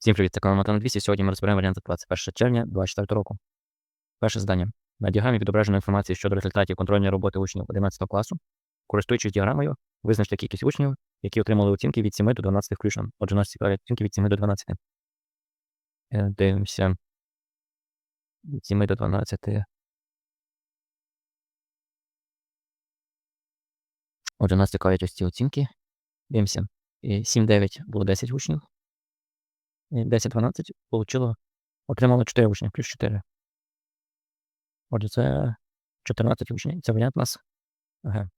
Всім привіт, це канал Матана 200. Сьогодні ми розберемо варіант 21 червня 2024 року. Перше завдання. На діаграмі відображено інформацію щодо результатів контрольної роботи учнів 11 класу. Користуючись діаграмою, визначте кількість учнів, які отримали оцінки від 7 до 12 включно. Отже, у нас цікавлять оцінки від 7 до 12. Е, Дивимося. Від 7 до 12. Отже, нас цікавлять ось ці оцінки. Дивимося. 7-9 було 10 учнів. 10-12 получило, отримало 4 учні, плюс 4. Отже, це 14 учнів. Це варіант у нас. Ага.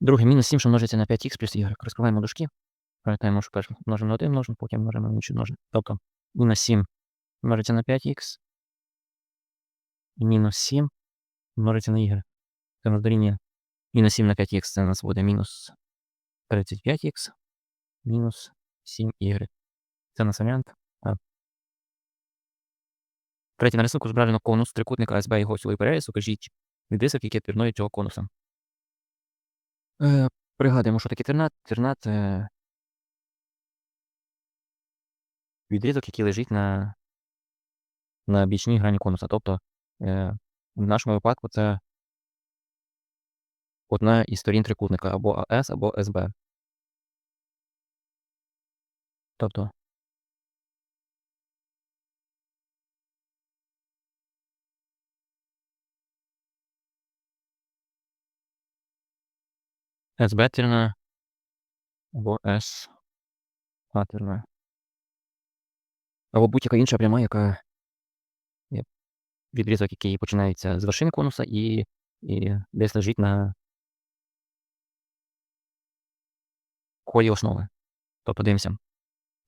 Другий мінус 7, що множиться на 5х плюс y. Розкриваємо дужки. Пам'ятаємо, що перше множимо на 1 множимо, потім множимо на інший множимо. Тобто мінус 7 множиться на 5х. Мінус 7 множиться на y. Це у дорівнює Мінус 7 на 5х це у нас буде мінус 35х, мінус 7y. Це у нас. Третій на рисунку зображено конус трикутника СБ і його осьовий переріз. Укажіть відрисок, який пірнує цього конуса. Е, Пригадуємо, що таке тернат. Тернат е, відрізок, який лежить на на бічній грані конуса. Тобто, е, в нашому випадку це одна із сторін трикутника або АС, або СБ. Тобто СБ тірна або С патерна. Або будь-яка інша пряма, яка відрізок, який починається з вершини конуса і і десь лежить на колі основи. Тобто дивимося.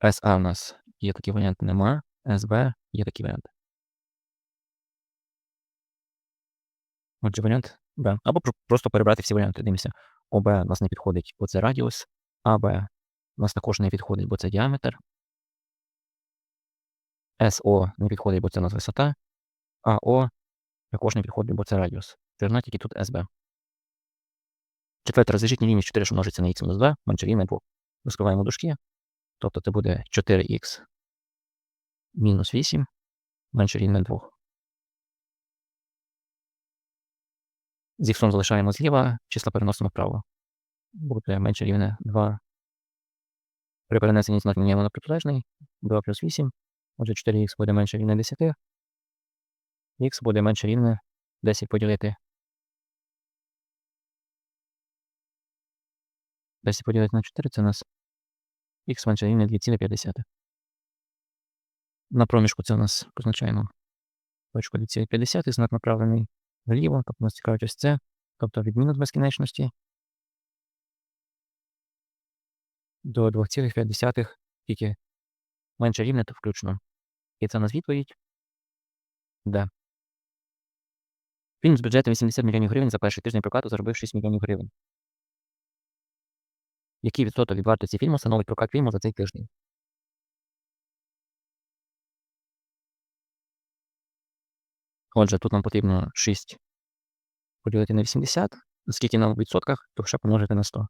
SA у нас є такі варіанти, нема. СБ є такі варіанти. Отже, варіант Б. Або просто перебрати всі варіанти. Дивимося. ОБ у нас не підходить, бо це радіус. АБ у нас також не підходить, бо це діаметр. СО не підходить, бо це у нас висота. АО також не підходить, бо це радіус. Ширина тільки тут СБ. Четверте, розв'яжіть рівність 4, що множиться на х мінус 2, менше рівня 2. Розкриваємо дужки. Тобто це буде 4х мінус 8 менше рівня 2. З залишаємо зліва, числа переносимо вправо. Буде менше рівня 2. При перенесенні знак міняємо на протилежний. 2 плюс 8. Отже, 4х буде менше рівня 10. Х буде менше рівня 10 поділити 10 поділити на 4 це у нас х менше рівня 2,5. На проміжку це у нас позначаємо точку 2,5, знак направлений вліво, тобто нас цікавить ось це, тобто від мінус безкінечності до 2,5 тільки менше рівня, то включно. І це у нас відповідь. Да. Фільм з бюджетом 80 мільйонів гривень за перший тиждень прокату заробив 6 мільйонів гривень. Який відсоток від вартості фільму становить прокат фільму за цей тиждень? Отже, тут нам потрібно 6 поділити на 80. Скільки нам в відсотках, то ще помножити на 100.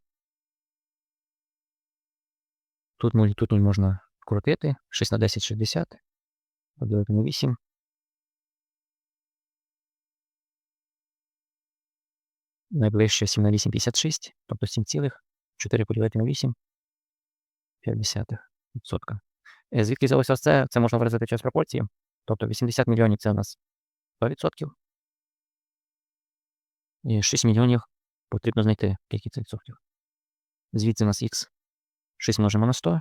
Тут 0, тут 0 можна вкрутити. 6 на 10 60. Поділити на 8. Найближче 7 на 8 56, тобто 7 цілих. 4 поділити на 8. 50%. Е, звідки взялося це? Це можна виразити через пропорції. Тобто 80 мільйонів це у нас 100%. І 6 мільйонів потрібно знайти скільки це відсотків. Звідси у нас х 6 множимо на 100.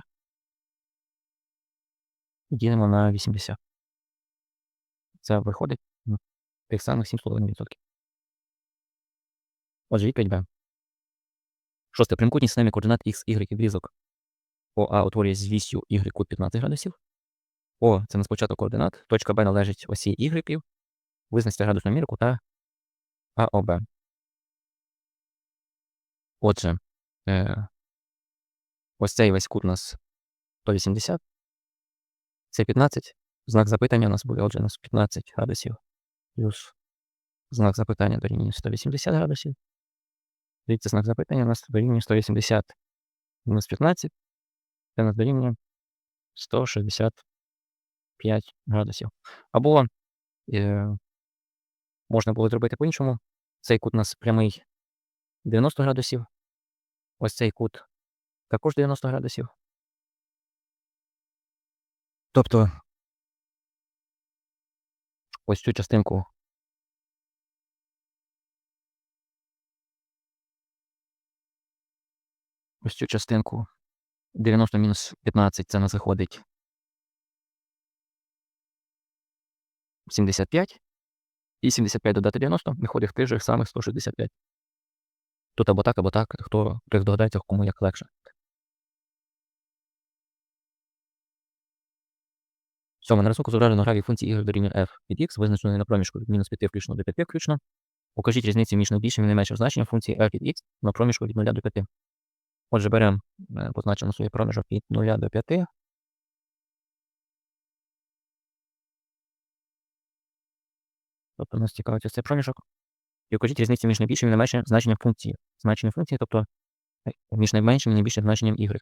І ділимо на 80. Це виходить тих самих 7,5%. Отже, відповідь Б. Шосте. Прямокутній системі координат X, Y відрізок ОА утворює з вісю Y кут 15 градусів. О, це на спочатку координат. Точка Б належить осі Y. Визначте градусну міру кута АОБ. Отже, е, ось цей весь кут у нас 180. Це 15. Знак запитання у нас буде, отже, у нас 15 градусів. Плюс знак запитання дорівнює 180 градусів. Дивіться знак запитання у нас дорівнює 180 мінус 15. Це нас дорівнює 165 градусів. Або е, можна було зробити по-іншому. Цей кут у нас прямий 90 градусів. Ось цей кут також 90 градусів. Тобто ось цю частинку ось цю частинку 90 мінус 15 це у нас виходить 75. І 75 додати 90 виходить в тих же самих 165. Тут або так, або так. Хто хто здогадається, кому як легше. Сьоме на рисунку зображено гравій функції y дорівнює f від x, визначеної на проміжку від мінус 5 включно до 5 включно. Покажіть різницю між найбільшим і найменшим значенням функції f від x на проміжку від 0 до 5. Отже, беремо, е, позначимо свій проміжок від 0 до 5. Тобто нас цікавить цей проміжок. І покажіть різницю між найбільшим і найменшим значенням функції. Значення функції, тобто е, між найменшим і найбільшим значенням y.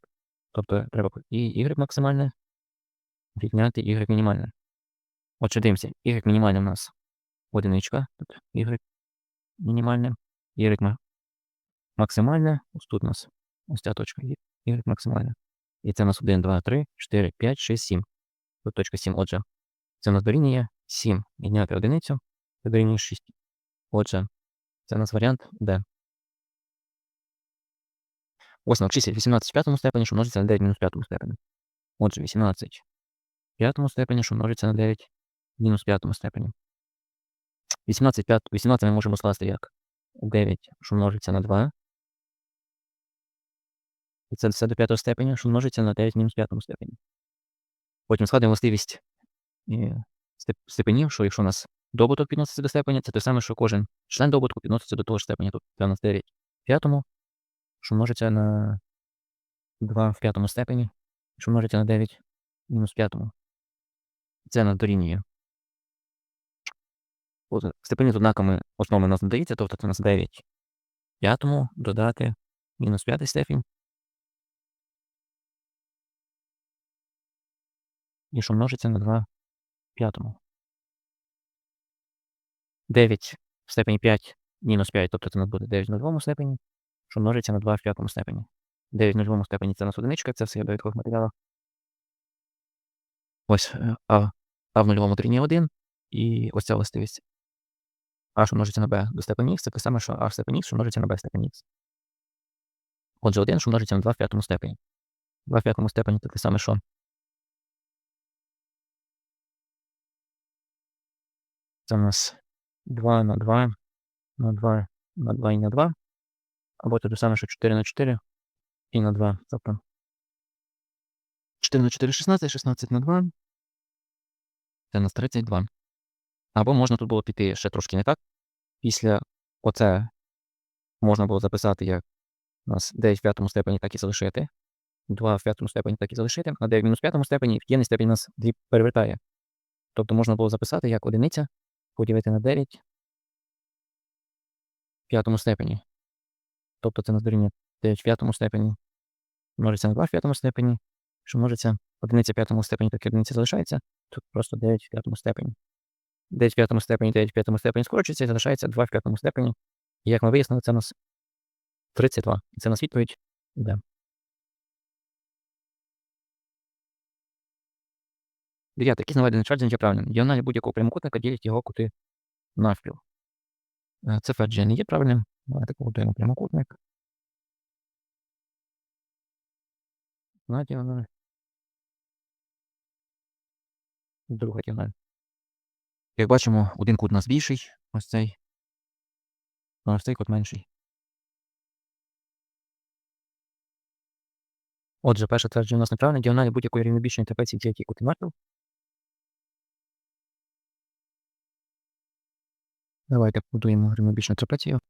Тобто треба і y максимальне відняти y мінімальне. Отже, дивимося, y мінімальне у нас одиничка, тут y мінімальне, y максимальне, ось тут у нас ось ця точка, y максимальне. І це у нас 1, 2, 3, 4, 5, 6, 7. Тут точка 7. Отже, це у нас дорівнює 7 відняти одиницю, це дорівнює 6. Отже, це у нас варіант D. Ось числить 18 в п'ятому степені, що множиться на 9 мінус п'ятому степені. Отже, 18 в п'ятому степені, що множиться на 9 мінус п'ятому степені. 18 5, 18 ми можемо скласти як 9, що множиться на 2. І це все до п'ятого степені, що множиться на 9 мінус п'ятому степені. Потім складемо властивість степенів, що якщо у нас добуток підноситься до степені, це те саме, що кожен член добутку підноситься до того ж степеня. Тобто це у нас 9 в п'ятому, що множиться на 2 в п'ятому степені, що множиться на 9 мінус п'ятому. Це нас дорівнює. Степені з однаками основи у нас додається, тобто це у нас 9 в п'ятому додати мінус п'ятий степінь. І що множиться на 2 в п'ятому. 9 в степені 5 мінус 5, тобто це у нас буде 9 в нульовому степені, що множиться на 2 в п'ятому степені. 9 в нульовому степені це у нас одиничка, це все я довідкових матеріалах. Ось е, А, а в нульовому дорівнює 1, і ось ця властивість. А, що множиться на b до степені х, це те саме, що А в степені х, що множиться на b в степені х. Отже, 1, що множиться на 2 в п'ятому степені. 2 в п'ятому степені це те саме, що Це у нас 2 на 2 на 2 на 2 і на 2. Або те саме, що 4 на 4 і на 2. Тобто 4 на 4 16, 16 на 2. Це у нас 32. Або можна тут було піти ще трошки не так. Після оце можна було записати як у нас 9 в п'ятому степені так і залишити. 2 в п'ятому степені так і залишити. А 9 в мінус п'ятому степені в єдній степені нас дріб перевертає. Тобто можна було записати як одиниця поділити на 9 в п'ятому степені. Тобто це нас дорівнює 9 в п'ятому степені. Множиться на 2 в п'ятому степені. Що множиться одиниця в п'ятому степені, так одиниця залишається. Тут просто 9 в п'ятому степені. 9 в п'ятому степені, 9 в п'ятому степені скорочується і залишається 2 в п'ятому степені. І як ми вияснили, це у нас 32. І це у нас відповідь йде. Дев'яте. Який наведений твердження є правильним. Діагоналі будь-якого прямокутника ділять його кути навпіл. Е, це твердження не є правильним. Давайте побудуємо прямокутник. На діагональ. Друга діагональ. Як бачимо, один кут у нас більший, ось цей. А ось цей кут менший. Отже, перше твердження у нас неправильне. Діагоналі будь-якої рівнобічної трапеції ділять кути навпіл. Давайте побудуємо рівнобічну трапецію.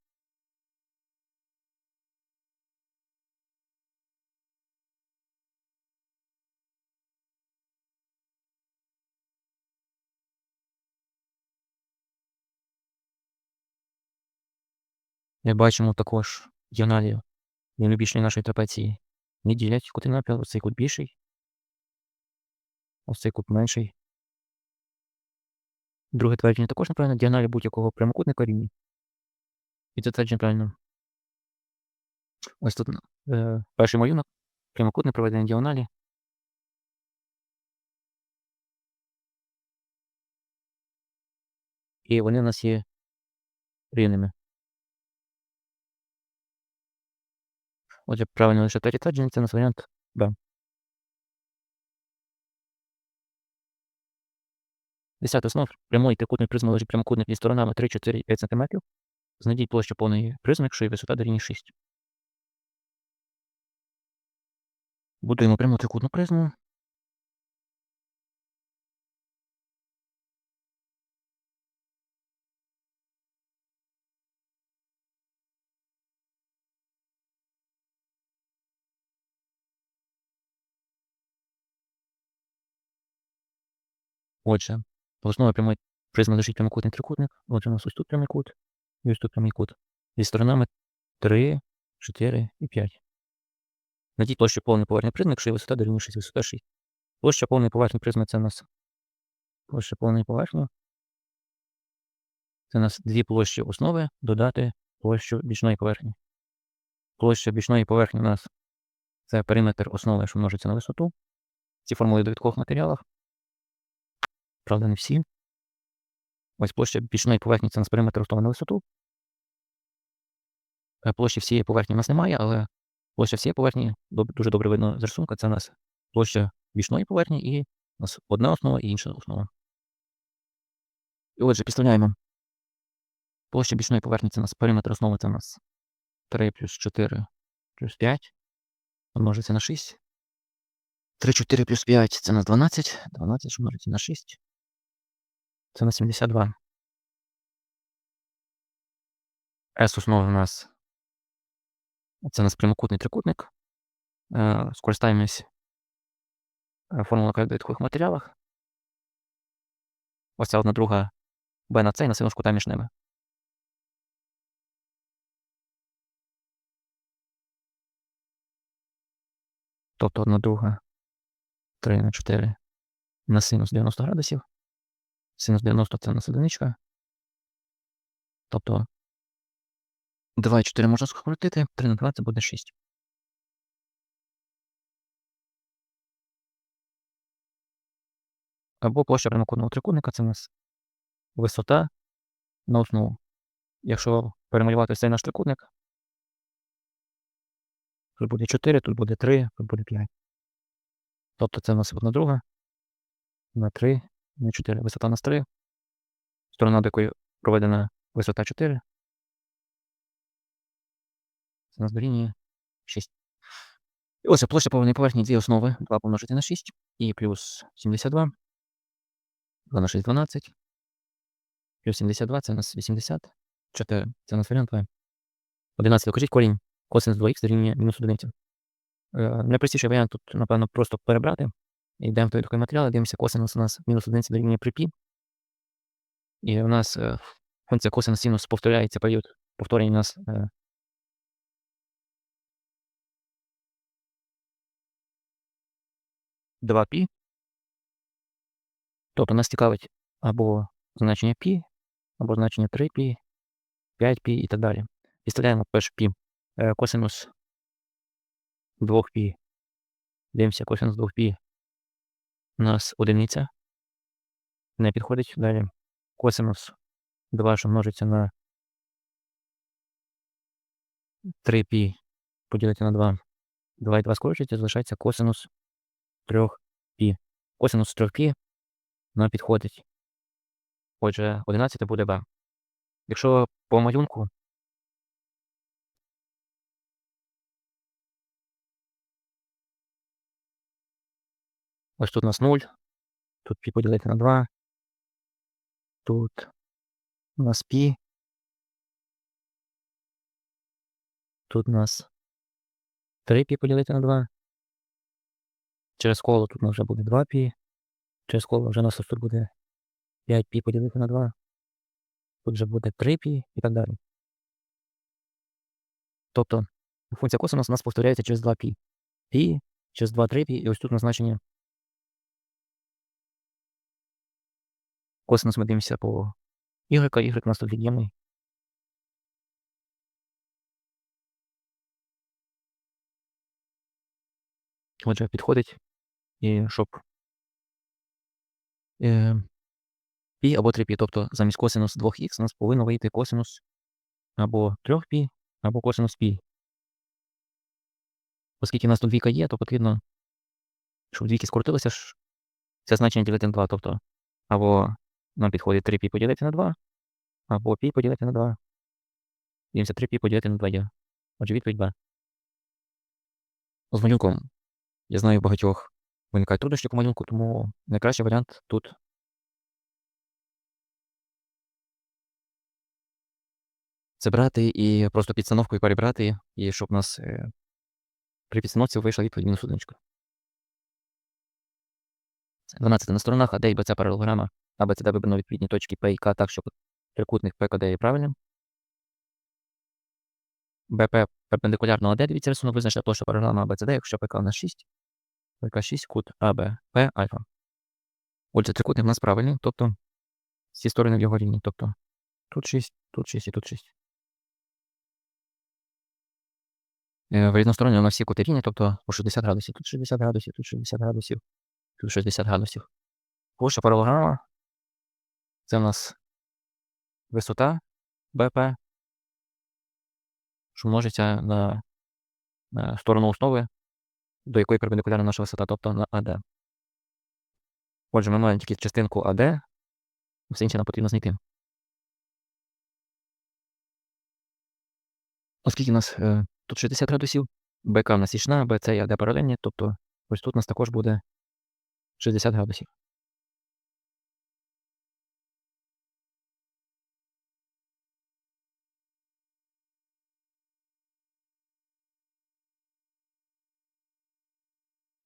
Як бачимо, також діагоналі найбільшої нашої трапеції не ділять кути напіл. Ось цей кут більший. Ось цей кут менший. Друге твердження також неправильно. Діагоналі будь-якого прямокутника рівні. І це твердження правильно. Ось тут е, перший малюнок. Прямокутне проведення діагоналі. І вони у нас є рівними. Отже, правильно лише третє твердження, це у нас варіант Б. Десятий основ прямої трикутної призми лежить прямокутник із сторонами 3, 4 5 см. Знайдіть площу повної призми, якщо її висота дорівнює 6. Будуємо пряму трикутну призму. Отже, основою прямої призми лежить прямокутний трикутник. Отже, у нас ось тут прямий кут і ось тут прямий кут. Зі сторонами 3, 4 і 5. Знайдіть площу повної поверхні призми, якщо її висота дорівнює 6, висота 6. Площа повної поверхні призми це у нас площа повної поверхні. Це у нас дві площі основи додати площу бічної поверхні. Площа бічної поверхні у нас це периметр основи, що множиться на висоту. Ці формули в довідкових матеріалах. Правда, не всі. Ось площа бічної поверхні це у нас периметр на висоту. Е, Площі всієї поверхні у нас немає, але площа всієї поверхні дуже добре видно з рисунка. Це у нас площа бічної поверхні і у нас одна основа і інша основа. І отже, підставляємо. Площа бічної поверхні це у нас периметр основи це у нас 3 плюс 4 плюс 5. Множиться на 6. 3, 4 плюс 5 це у нас 12. 12 що множиться на 6. Це на 72. S основа у нас. Це у нас прямокутний трикутник. Е, Скористаємось е, формулою в довідкових матеріалах. Ось ця одна друга b на c і на синус кута між ними. Тобто одна друга 3 на 4 на синус 90 градусів. Синус 90 це у нас одиничка. Тобто 2 і 4 можна скоротити, 3 на 2 це буде 6. Або площа прямокутного трикутника це у нас висота на основу. Якщо перемалювати цей наш трикутник, тут буде 4, тут буде 3, тут буде 5. Тобто це у нас одна друга на 3, на 4. Висота нас 3. Сторона, до якої проведена висота 4. Це нас дорівнює 6. І ось площа повної поверхні дві основи. 2 помножити на 6 і плюс 72. 2 на 6 12. Плюс 72 це у нас 84. Це у нас варіант 2. 11. Докажіть корінь косинус 2х дорівнює мінус 1. Е, Найпростіший варіант тут, напевно, просто перебрати. Йдемо в той такий матеріал, дивимося косинус у нас мінус 1 дорівнює при пі. І у нас функція косинус синус повторяється період повторення у нас е, Два пі. Тобто нас цікавить або значення пі, або значення 3 пі, 5 пі і так далі. Підставляємо перше пі. Е, Косинус 2 пі. Дивимося, косинус 2 пі. У нас одиниця. Не підходить. Далі. Косинус 2, що множиться на 3 пі поділити на 2. 2 і 2 скорочується, залишається косинус 3 пі. Косинус 3 пі нам підходить. Отже, 11 буде Б. Якщо по малюнку ось тут у нас 0, тут пі поділити на 2, тут у нас пі, тут у нас 3 пі поділити на 2. Через коло тут у нас вже буде 2 пі. Через коло вже у нас тут буде 5 пі поділити на 2. Тут вже буде 3 пі і так далі. Тобто функція косинус у нас повторяється через 2 пі. Пі, через 2 3 пі, і ось тут назначення. Косинус ми дивимося по y, y у нас тут від'ємний. Отже, підходить, і щоб е, пі або 3π, тобто замість косинус 2х у нас повинно вийти косинус або 3π, або косинус π. Оскільки у нас тут двійка є, то потрібно, щоб двійки скоротилися, ж це значення ділити на 2. Тобто, або нам підходить 3π поділити на 2, або π поділити на 2. Дивимося 3π поділити на 2 є. Отже, відповідь Б. З малюнком. Я знаю, багатьох виникають труднощі по малюнку, тому найкращий варіант тут це брати і просто підстановкою перебрати, і щоб у нас е, при підстановці вийшла відповідь мінус одиничка. 12 на сторонах АД і БЦ паралелограма, АБЦД вибрано відповідні точки П і К так, щоб трикутник ПКД є правильним. БП перпендикулярно АД, дивіться рисунок, визначена площа паралелограма АБЦД, якщо ПК у нас 6, ПК 6, кут АБ, П альфа. Отже, трикутник у нас правильний, тобто всі сторони в його рівні, тобто тут 6, тут 6 і тут 6. В різносторонні у нас всі кути рівні, тобто по 60 градусів, тут 60 градусів, тут 60 градусів, тут 60 градусів. Площа паралограма це у нас висота БП, що множиться на, сторону основи, до якої перпендикулярна наша висота, тобто на АД. Отже, ми маємо тільки частинку АД, все інше нам потрібно знайти. Оскільки у нас е, тут 60 градусів, БК у нас ішна, БЦ і АД паралельні, тобто ось тут у нас також буде 60 градусів.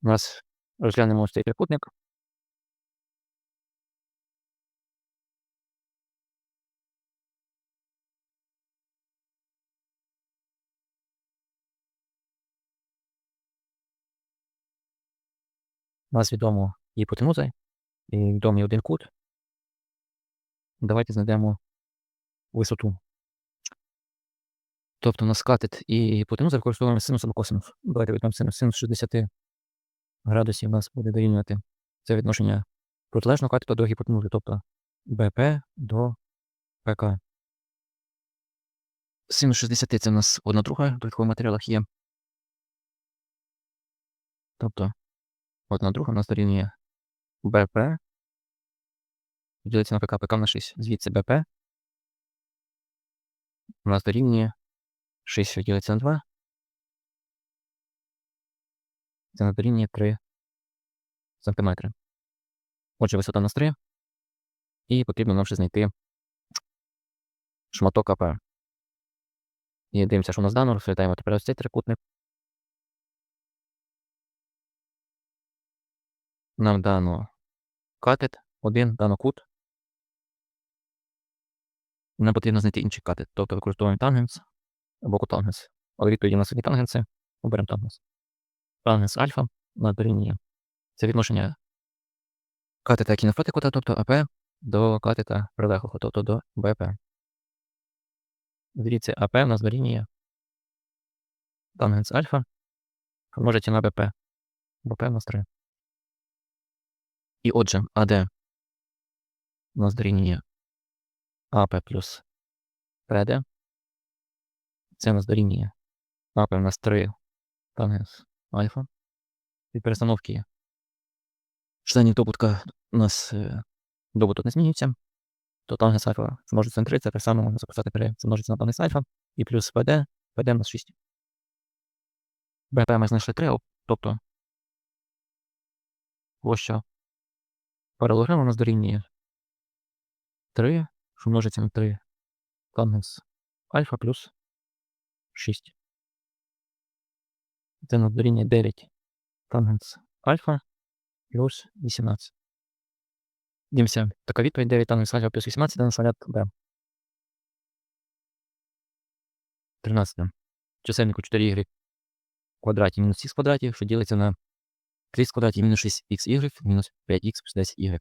У нас розглянемо ось цей трикутник. У нас відомо гіпотенуза і відомий один кут. Давайте знайдемо висоту. Тобто у нас катет і гіпотенуза використовуємо синус або косинус. Давайте візьмемо синус. Синус 60 градусів нас буде дорівнювати це відношення протилежного катету до гіпотенузи, тобто БП до ПК. Синус 60 це у нас одна друга в додаткових матеріалах є. Тобто одна друга у нас дорівнює БП. Ділиться на ПК, ПК на 6. Звідси БП. У нас дорівнює 6, що ділиться на 2. Це дорівнює 3 сантиметри. Отже, висота у нас 3. І потрібно нам ще знайти шматок АП. І дивимося, що у нас дано, розглядаємо тепер ось цей трикутник. Нам дано катет, один, дано кут. Нам потрібно знайти інший катет, тобто використовуємо тангенс або котангенс. Але відповіді на собі тангенси, оберемо тангенс. Тангенс альфа дорівнює. Це відношення катета, навпроти тобто АП, до катета прилеглого, тобто до БП. Дивіться, АП у нас дорівнює тангенс альфа, множиться на БП. БП у нас 3. І отже, АД у нас дорівнює АП плюс ПД. Це у нас дорівнює АП у нас 3 тангенс альфа. Від перестановки членів добутка у нас е, добуток не змінюється. То тангенс альфа змножиться на 3, це так само можна записати 3, це множиться на тангенс альфа. І плюс ПД, ПД у нас 6. БП ми знайшли 3, тобто площа паралограма у нас дорівнює 3, що множиться на 3 тангенс альфа плюс 6. Це на дорівнює 9 тангенс альфа плюс 18. Дивимося, така відповідь 9 тангенс альфа плюс 18 тангенс альфа Б. 13. чисельнику 4y в квадраті мінус х в квадраті, що ділиться на 3 в квадраті мінус 6xy мінус 5х плюс 10y.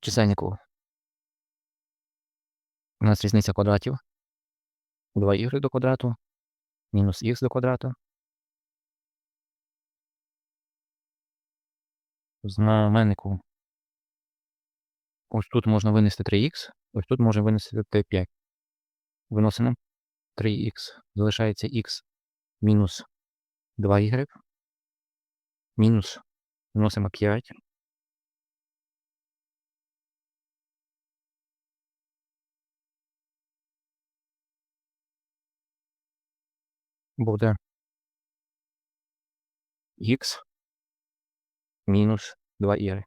В чисельнику у нас різниця квадратів. 2y до квадрату мінус х до квадрату. Знаменнику ось тут можна винести 3х, ось тут можна винести 5. Виносимо 3х, залишається х мінус 2y, мінус виносимо 5. Буде х мінус 2y.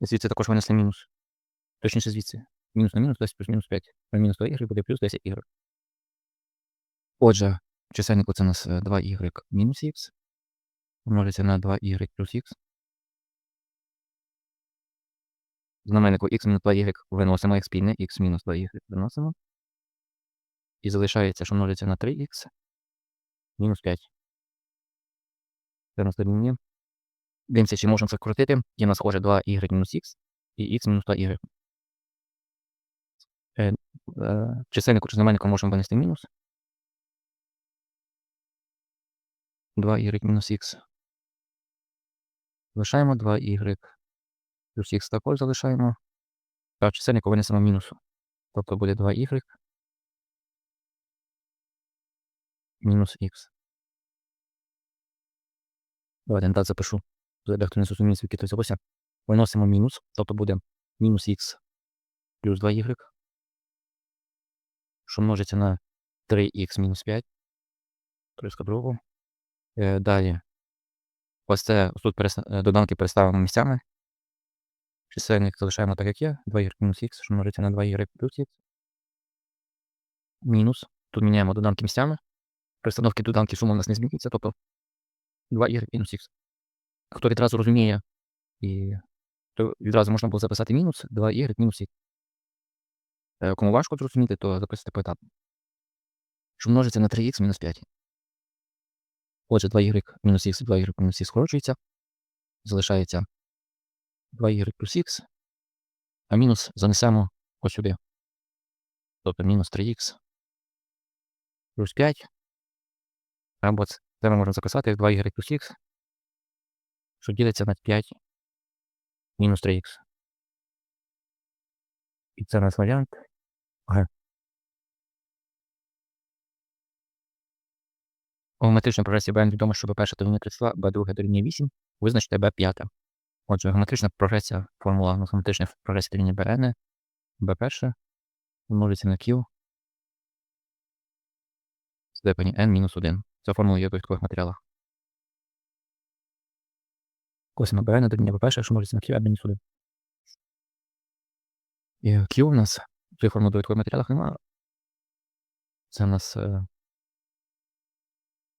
Звідси також винесли мінус. Точніше звідси. Мінус на мінус дасть плюс мінус 5. На мінус 2y буде плюс 10y. Отже, в чисельнику це у нас 2y мінус х. Множиться на 2y плюс. В знаменнику х мінус 2y виносимо як спільне, х мінус 2y виносимо. І залишається, що множиться на 3х мінус 5. Це на сторінні. Дивимося, чи можемо це скоротити. Є у нас схоже 2y мінус х і х мінус 2y. Е, е, чисельнику чи знаменнику можемо винести мінус. 2y мінус х. Залишаємо 2y. Плюс х також залишаємо. А чисельнику винесемо мінусу. Тобто буде 2y мінус х. Давайте я так запишу. Дехто не зрозумів, звідки то взялося. Виносимо мінус, тобто буде мінус х плюс 2y, що множиться на 3х мінус 5. Трішка другу. Е, далі. Ось це ось тут перес... е, доданки переставимо місцями. Чисельник залишаємо так, як є. 2y мінус х, що множиться на 2y плюс х. Мінус. Тут міняємо доданки місцями. Перестановки доданки сума у нас не змінюється, тобто 2y мінус х. Хто відразу розуміє, і то відразу можна було записати мінус 2y мінус х. Кому важко зрозуміти, то записати поетапно. Що множиться на 3х мінус 5. Отже, 2y мінус х, 2y мінус х скорочується. Залишається 2y плюс х. А мінус занесемо ось сюди. Тобто мінус 3х плюс 5. Або це ми можемо записати як 2y плюс х, що ділиться на 5 мінус 3х. І це у нас варіант Г. У геометричній прогресії Bn відомо, що b1 дорівнює 32, b2 дорівнює 8, визначте b5. Отже, геометрична прогресія, формула у нас геометрична прогресія дорівнює Bn, b1 множиться на Q степені n-1. Ця формула є в довідкових матеріалах. Косимо Bn дорівнює b1, що множиться на Q n-1. І Q у нас цієї формули довідкових матеріалах немає. Це у нас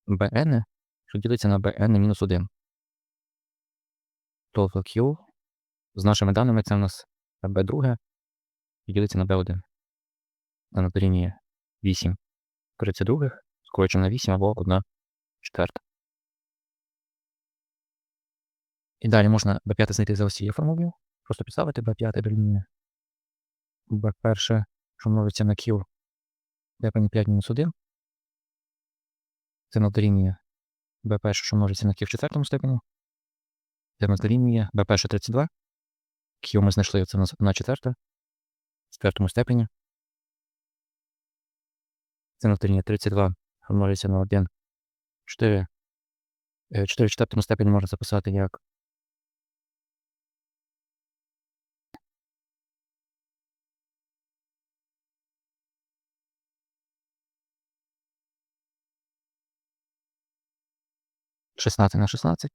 Bn, що ділиться на Bn-1. Тобто Q з нашими даними це у нас B2 і ділиться на B1. А на дорівнює 8 32 скорочено на 8 або 1 четверта. І далі можна B5 знайти за ось цією формулою. Просто підставити B5 дорівнює B1, що множиться на Q степені 5 мінус 1. Це на дорівнює B1, що множиться на Q в четвертому степені. Це на дорівнює B1 32. Q ми знайшли, це 1 четверта в четвертому степені. Це на дорівнює 32 що множиться на 1. 4. 4 в четвертому степені можна записати як Шістнадцять на 16.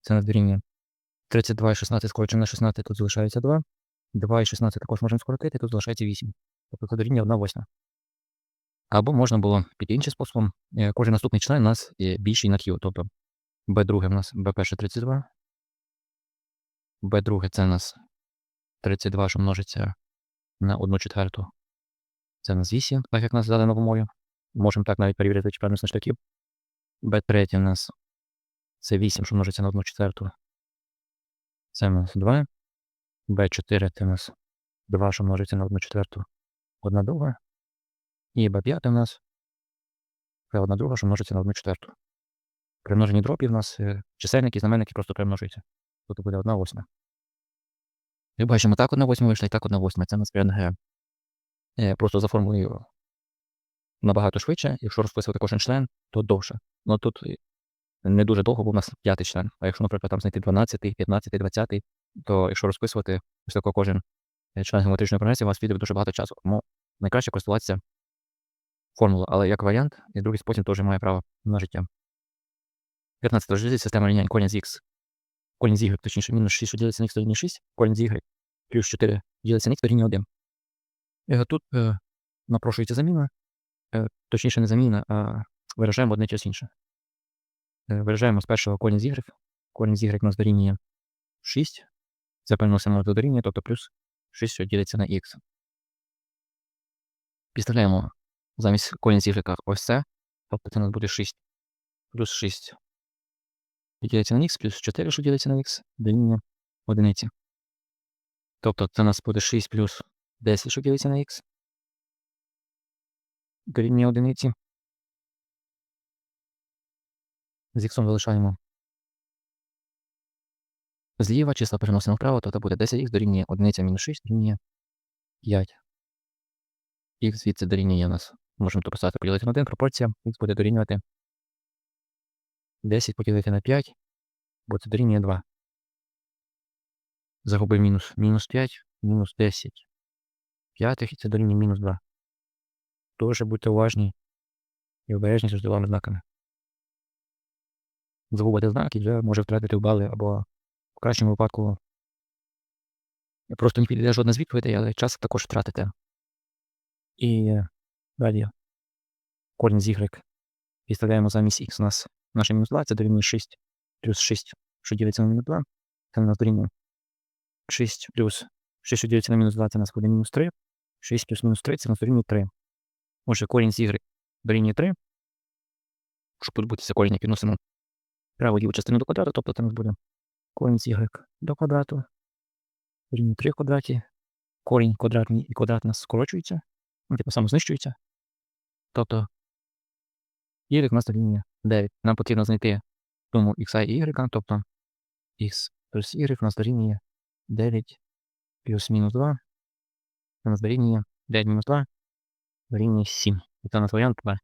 Це на дорівнює 32 і 16 скорочено на 16, тут залишається 2. 2 і 16 також можемо скоротити, тут залишається 8. Тобто це дорівнює 1 восьма. Або можна було піти іншим способом. Е, Кожен наступний член у нас більший на Q. Тобто B2 у нас B1 32. b друге це у нас 32, що множиться на 1 четверту. Це у нас 8, так як нас задано в умові. Можемо так навіть перевірити, чи правильно значків. b третє у нас це 8, що множиться на 1 четверту. Це у нас 2. b4 це у нас 2, що множиться на 1 четверту. 1 друга. І b5 у нас це 1 друга, що множиться на 1 четверту. При множенні дробів у нас е, чисельники і знаменники просто перемножуються. Тут буде 1 восьма. Ми бачимо, так 1 восьма вийшла і так 1 восьма. Це у нас ПНГ. Е, Просто за формулою набагато швидше. Якщо розписувати кожен член, то довше. Ну тут е, не дуже довго був у нас п'ятий член. А якщо, наприклад, там знайти 12, 15, 20, то якщо розписувати тако кожен е, член геометричної прогресії, у вас піде дуже багато часу. Тому найкраще користуватися формулою. Але як варіант, і другий спосіб теж має право на життя. 15 розділить система рівнянь корінь з х. Корінь з y, точніше, мінус 6, що ділиться на х дорівнює 6, корінь з y плюс 4 ділиться на х дорівнює 1. І тут е, напрошується заміна, е, точніше не заміна, а виражаємо одне через інше. Е, виражаємо з першого корінь з y, корінь з y нас дорівнює 6, це переносимо до дорівнює, тобто плюс 6, що ділиться на х. Підставляємо замість корінь з ось це, тобто це у нас буде 6 плюс 6 ділиться на х, плюс 4, що ділиться на х, дорівнює одиниці. Тобто це у нас буде 6 плюс 10, що ділиться на х. Дорівнює одиниці. З х залишаємо. Зліва числа переносимо вправо, тобто буде 10х дорівнює 1 мінус 6 дорівнює 5. Х звідси дорівнює у нас. Можемо то писати поділити на 1, пропорція. Х буде дорівнювати 10 поділити на 5, бо це дорівнює 2. Загубив мінус. Мінус 5, мінус 10. П'ятих, і це дорівнює мінус 2. Дуже будьте уважні і обережні з розділовими знаками. Загубити знак і вже може втратити бали, або в кращому випадку просто не підійде жодна з відповідей, але час також втратите. І далі корінь з y підставляємо замість х у нас наше мінус 2, це дорівнює 6 плюс 6, що ділиться на мінус 2, це у нас дорівнює 6 плюс 6, що ділиться на мінус 2, це у нас буде мінус 3. 6 плюс мінус 3, це у нас дорівнює 3. Отже, корінь з y дорівнює 3. Щоб позбутися коріння, підносимо праву ліву частину до квадрату, тобто нас буде корінь з y до квадрату. Дорівнює 3 в квадраті. Корінь квадратний і квадрат у нас скорочується. Ну, типу, саме знищується. Тобто y у нас дорівнює 9. Нам потрібно знайти суму x і y, тобто x плюс y у нас дорівнює 9 плюс мінус 2. У нас дорівнює 9 мінус 2 дорівнює 7. І це у нас варіант Б.